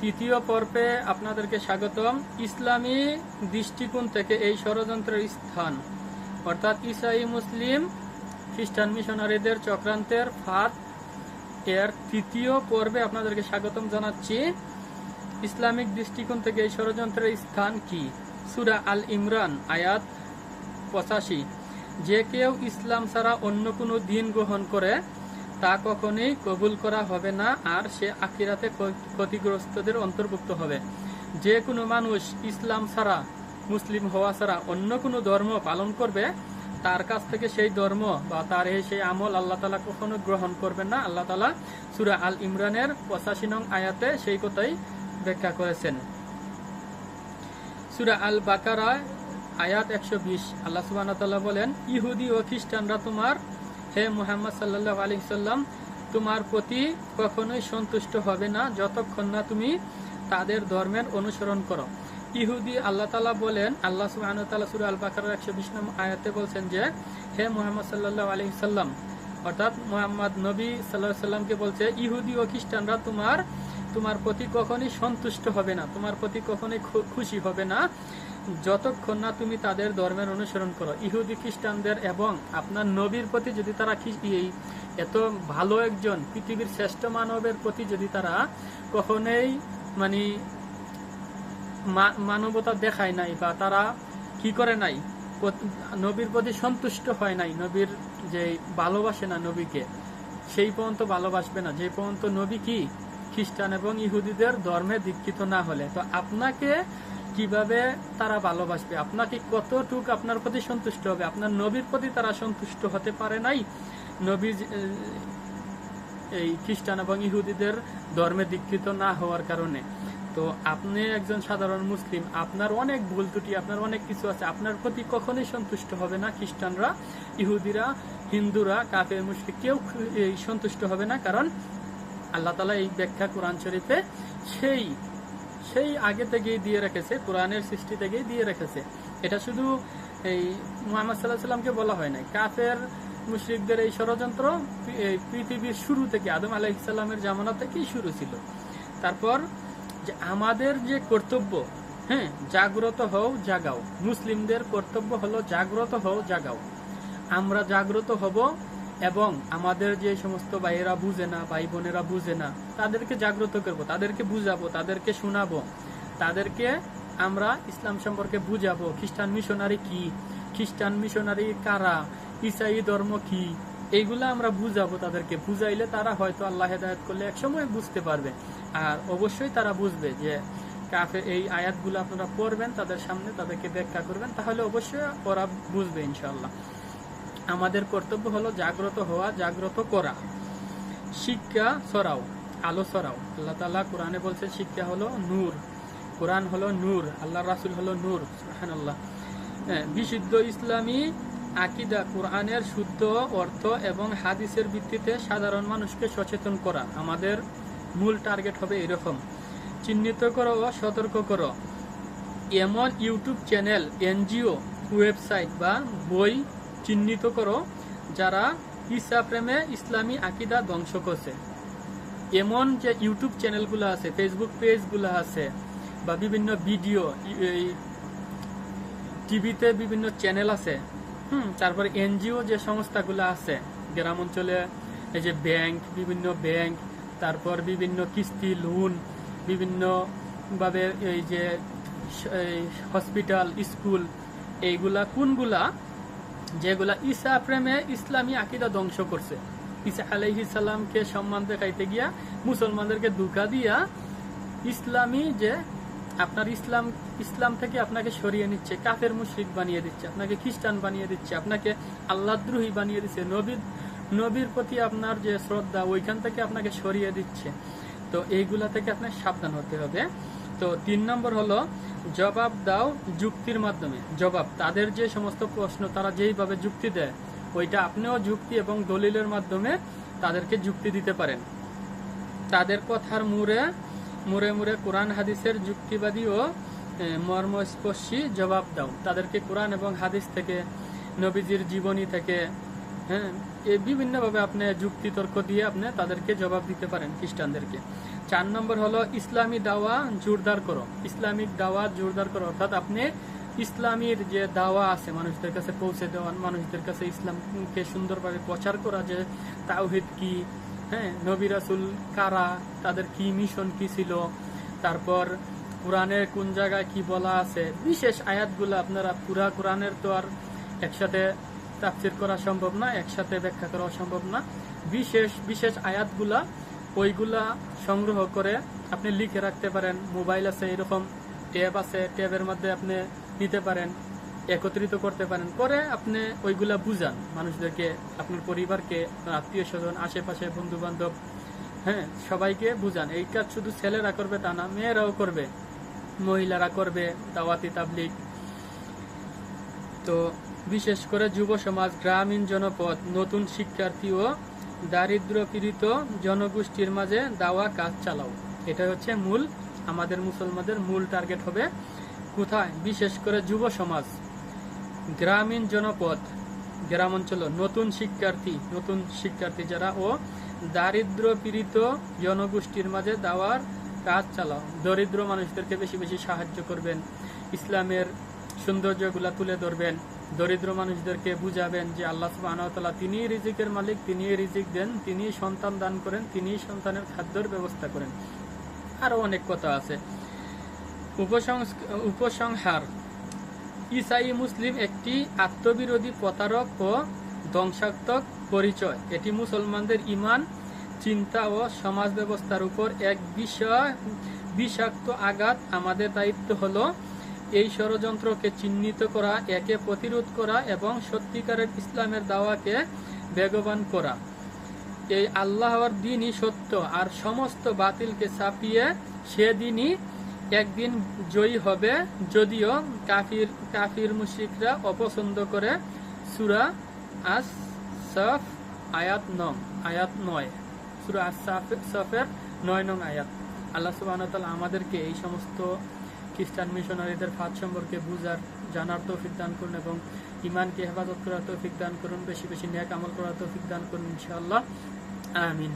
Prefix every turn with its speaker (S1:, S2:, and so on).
S1: তৃতীয় পর্বে আপনাদেরকে স্বাগতম। ইসলামী দৃষ্টিকোণ থেকে এই ষড়যন্ত্রের স্থান। অর্থাৎ ইসাই মুসলিম খ্রিস্টান মিশনারিদের চক্রান্তের ফাঁদ। এর তৃতীয় পর্বে আপনাদেরকে স্বাগতম জানাচ্ছি। ইসলামিক দৃষ্টিকোণ থেকে এই ষড়যন্ত্রের স্থান কি? সুরা আল ইমরান, আয়াত পঁচাশি। যে কেউ ইসলাম ছাড়া অন্য কোনো দিন গ্রহণ করে তা কখনোই কবুল করা হবে না আর সে আকিরাতে ক্ষতিগ্রস্তদের অন্তর্ভুক্ত হবে। যে কোনো মানুষ ইসলাম ছাড়া, মুসলিম হওয়া ছাড়া অন্য কোনো ধর্ম পালন করবে, তার কাছ থেকে সেই ধর্ম বা তার এই সেই আমল আল্লাহ তালা কখনো গ্রহণ করবেন না। আল্লাহ তালা সুরা আল ইমরানের পঁচাশি নং আয়াতে সেই কথাই ব্যাখ্যা করেছেন। সুরা আল বাকারা আয়াত একশো বিশ। আল্লাহ সুবাহ বলেন, ইহুদি ও খ্রিস্টানরা তোমার হে মোহাম্মদ সাল্লাহ আলী সাল্লাম, তোমার প্রতি কখনোই সন্তুষ্ট হবে না যতক্ষণ না তুমি তাদের ধর্মের অনুসরণ করো। ইহুদি আল্লাহ তালা বলেন, আল্লাহ তাল্লাহ সুরা আল বাকার একশো বিশ নম্বর আয়াতে বলছেন যে, হে মোহাম্মদ সাল্লাহ আলী সাল্লাম, অর্থাৎ মোহাম্মদ নবী সাল্লাহ সাল্লামকে বলছে, ইহুদি ও খ্রিস্টানরা তোমার তোমার প্রতি কখনই সন্তুষ্ট হবে না, তোমার প্রতি কখনোই খুশি হবে না। যতক্ষণ না তুমি তাদের ধর্মের অনুসরণ করো। ইহুদি খ্রিস্টানদের এবং আপনার নবীর প্রতি যদি তারা এই এত ভালো একজন, পৃথিবীর শ্রেষ্ঠ মানবের প্রতি যদি তারা কখনোই মানে মানবতা দেখায় নাই বা তারা কি করে নাই নবীর প্রতি সন্তুষ্ট হয় নাই, নবীর যে ভালোবাসে না নবীকে, সেই পর্যন্ত ভালোবাসবে না। যে পর্যন্ত নবী কি খ্রিস্টান এবং ইহুদিদের ধর্মে দীক্ষিত না হলে, তো আপনাকে কীভাবে তারা ভালোবাসবে? আপনাকে কতটুক আপনার প্রতি সন্তুষ্ট হবে? আপনার নবীর প্রতি তারা সন্তুষ্ট হতে পারে নাই? নবী এই খ্রিস্টান এবং ইহুদিদের ধর্মে দীক্ষিত না হওয়ার কারণে। তো আপনি একজন সাধারণ মুসলিম, আপনার অনেক ভুল ত্রুটি, আপনার অনেক কিছু আছে, আপনার প্রতি কখনোই সন্তুষ্ট হবে না খ্রিস্টানরা, ইহুদিরা, হিন্দুরা, কাফের মুসলিম কেউ সন্তুষ্ট হবে না, কারণ আল্লাহ তালা এই ব্যাখ্যা কোরআন শরীফে সেই সেই আগে থেকেই দিয়ে রেখেছে, কোরআনের সৃষ্টি থেকেই দিয়ে রেখেছে। এটা শুধু এই মোহাম্মদ সাল্লাহ সাল্লামকে বলা হয় নাই। কাফের, মুশরিকদের এই ষড়যন্ত্র পৃথিবীর শুরু থেকে, আদম আলাইসাল্লামের জামানা থেকেই শুরু ছিল। তারপর যে আমাদের যে কর্তব্য হ্যাঁ জাগ্রত হও, জাগাও। মুসলিমদের কর্তব্য হলো জাগ্রত হও, জাগাও। আমরা জাগ্রত হব এবং আমাদের যে সমস্ত ভাইয়েরা বুঝে না, ভাই বোনেরা বুঝে না, তাদেরকে জাগ্রত করব, তাদেরকে বুঝাবো, তাদেরকে শোনাবো, তাদেরকে আমরা ইসলাম সম্পর্কে বুঝাবো, খ্রিস্টান মিশনারি কি, খ্রিস্টান মিশনারি কারা, ইসাই ধর্ম কি এইগুলা আমরা বুঝাবো তাদেরকে, বুঝাইলে তারা হয়তো আল্লাহ হেদায়ত করলে একসময় বুঝতে পারবে। আর অবশ্যই তারা বুঝবে যে কাফে এই আয়াতগুলো আপনারা পড়বেন, তাদের সামনে তাদেরকে ব্যাখ্যা করবেন, তাহলে অবশ্যই ওরা বুঝবে ইনশাল্লাহ আমাদের কর্তব্য হলো জাগ্রত হওয়া, জাগ্রত করা। শিক্ষা ছড়াও আলো ছড়াও আল্লাহ তালা কোরআনে বলছে, শিক্ষা হলো নূর। কোরআন হলো নূর আল্লাহ রাসুল হলো নূর আল্লাহ বিশুদ্ধ ইসলামী আকিদা কোরআনের শুদ্ধ অর্থ এবং হাদিসের ভিত্তিতে সাধারণ মানুষকে সচেতন করা। আমাদের মূল টার্গেট হবে এরকম। চিহ্নিত করো ও সতর্ক করো। এমন ইউটিউব চ্যানেল, এনজিও, ওয়েবসাইট বা বই চিহ্নিত করো, যারা ইসা প্রেমে ইসলামী আকিদা ধ্বংস করছে। এমন যে ইউটিউব চ্যানেলগুলো আছে ফেসবুক পেজগুলো আছে, বা বিভিন্ন ভিডিও টিভিতে বিভিন্ন চ্যানেল আছে, হুম, তারপরে এনজিও যে সংস্থাগুলো আছে গ্রাম অঞ্চলে এই যে ব্যাংক, বিভিন্ন ব্যাংক, তারপর বিভিন্ন কিস্তি, লোন বিভিন্ন ভাবে এই যে হসপিটাল, স্কুল, এইগুলা, কোনগুলা যেগুলা ঈসা প্রেমে ইসলামী আকিদা ধ্বংস করছে। ঈসা আলাইহি সাল্লামকে সম্মান দেখাইতে গিয়া মুসলমানদেরকে ধোকা দিয়া ইসলামী যে আপনার ইসলাম ইসলাম থেকে আপনাকে সরিয়ে নিচ্ছে, কাফের মুশরিক বানিয়ে দিচ্ছে, আপনাকে খ্রিস্টান বানিয়ে দিচ্ছে, আপনাকে আল্লাহদ্রোহী বানিয়ে দিচ্ছে নবীর নবীর প্রতি আপনার যে শ্রদ্ধা ওইখান থেকে আপনাকে সরিয়ে দিচ্ছে। তো এইগুলা থেকে আপনার সাবধান হতে হবে। তো তিন নম্বর হলো জবাব দাও যুক্তির মাধ্যমে। জবাব, তাদের যে সমস্ত প্রশ্ন তারা যেইভাবে যুক্তি দেয়, ওইটা আপনিও যুক্তি এবং দলিলের মাধ্যমে তাদেরকে যুক্তি দিতে পারেন। তাদের কথার মুড়ে মুড়ে মুড়ে কোরআন হাদিসের যুক্তিবাদী ও মর্মস্পর্শী জবাব দাও। তাদেরকে কোরআন এবং হাদিস থেকে, নবীজির জীবনী থেকে হ্যাঁ বিভিন্নভাবে আপনি যুক্তি তর্ক দিয়ে আপনি তাদেরকে জবাব দিতে পারেন খ্রিস্টানদেরকে। চার নম্বর হলো ইসলামী দাওয়া জোরদার করো। ইসলামিক দাওয়া জোরদার করো, অর্থাৎ আপনি ইসলামীর যে দাওয়া আছে, মানুষদের কাছে পৌঁছে দেওয়া, মানুষদের কাছে ইসলামকে সুন্দরভাবে প্রচার করা, যে তাওহিদ কি হ্যাঁ নবী রাসুল কারা, তাদের কি মিশন কি ছিল, তারপর কোরআনের কোন জায়গায় কি বলা আছে, বিশেষ আয়াতগুলো আপনারা পুরা কোরআনের তো আর একসাথে তাফসির করা সম্ভব না, একসাথে ব্যাখ্যা করা সম্ভব না। বিশেষ বিশেষ আয়াতগুলা ওইগুলা সংগ্রহ করে আপনি লিখে রাখতে পারেন। মোবাইল আছে, এরকম ট্যাব আছে, ট্যাবের মধ্যে আপনি নিতে পারেন, একত্রিত করতে পারেন। করে আপনি ওইগুলা বুঝান মানুষদেরকে, আপনার পরিবারকে আত্মীয় স্বজন, আশেপাশে বন্ধু বান্ধব হ্যাঁ সবাইকে বুঝান। এই কাজ শুধু ছেলেরা করবে তা না, মেয়েরাও করবে। মহিলারা করবে, দাওয়াতি তাবলিক তো বিশেষ করে যুব সমাজ, গ্রামীণ জনপদ, নতুন শিক্ষার্থী ও দারিদ্র পীড়িত জনগোষ্ঠীর মাঝে দাওয়া কাজ চালাও। এটা হচ্ছে মূল, আমাদের মুসলমানদের মূল টার্গেট হবে। কোথায়? বিশেষ করে যুব সমাজ, গ্রামীণ জনপদ, গ্রাম অঞ্চল, নতুন শিক্ষার্থী নতুন শিক্ষার্থী যারা ও দারিদ্র পীড়িত জনগোষ্ঠীর মাঝে দাওয়ার কাজ চালাও। দরিদ্র মানুষদেরকে বেশি বেশি সাহায্য করবেন। ইসলামের সৌন্দর্যগুলা তুলে ধরবেন। দরিদ্র মানুষদেরকে বুঝাবেন যে আল্লাহ সুবাহতাল্লাহ তিনি রিজিকের মালিক তিনি রিজিক দেন তিনি সন্তান দান করেন তিনি সন্তানের খাদ্যর ব্যবস্থা করেন। আরও অনেক কথা আছে। উপসংহার। ইসাই মুসলিম একটি আত্মবিরোধী প্রতারক ও ধ্বংসাত্মক পরিচয়। এটি মুসলমানদের ইমান চিন্তা ও সমাজ ব্যবস্থার উপর এক বিষয়, বিষাক্ত আঘাত আমাদের দায়িত্ব হলো এই ষড়যন্ত্রকে চিহ্নিত করা, একে প্রতিরোধ করা এবং সত্যিকারের ইসলামের দাওয়াকে বেগবান করা। এই আল্লাহর দিনই সত্য আর সমস্ত বাতিলকে ছাপিয়ে সেদিনই একদিন জয়ী হবে, যদিও কাফির কাফির মুশিকরা অপছন্দ করে সুরা আস সফ আয়াত নম আয়াত নয়। সুরা আস সাফ- সফের নয় নং আয়াত। আল্লাহ সুবাহ আমাদেরকে এই সমস্ত খ্রিস্টান মিশনারিদের ফাঁদ সম্পর্কে বুঝার, জানার তৌফিক দান করুন এবং ইমানকে হেফাজত করার তৌফিক দান করুন, বেশি বেশি ন্যাক আমল করার তৌফিক দান করুন ইনশাআল্লাহ। আমিন।